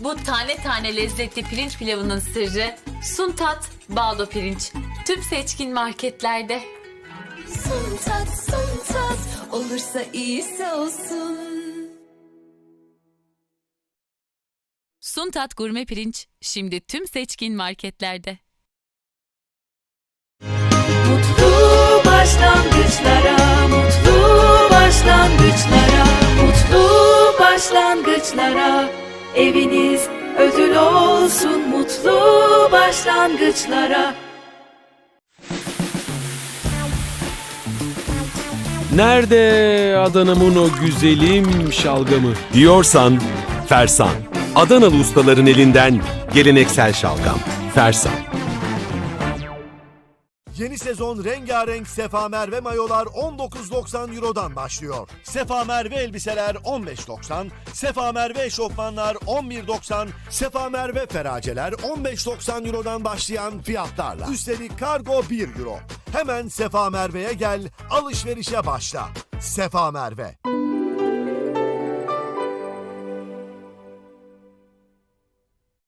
Bu tane tane lezzetli pirinç pilavının sırrı Suntat Baldo Pirinç. Tüm seçkin marketlerde. Suntat, suntat, olursa iyisi olsun. Suntat Gurme Pirinç şimdi tüm seçkin marketlerde. Mutlu başlangıçlara, mutlu başlangıçlara, mutlu başlangıçlara. Eviniz ödül olsun mutlu başlangıçlara. Nerede Adana'mın o güzelim şalgamı? Diyorsan Fersan. Adanalı ustaların elinden geleneksel şalgam. Fersan. Yeni sezon rengarenk Sefa Merve mayolar 19.90 Euro'dan başlıyor. Sefa Merve elbiseler 15.90, Sefa Merve eşofmanlar 11.90, Sefa Merve feraceler 15.90 Euro'dan başlayan fiyatlarla. Üstelik kargo 1 Euro. Hemen Sefa Merve'ye gel, alışverişe başla. Sefa Merve.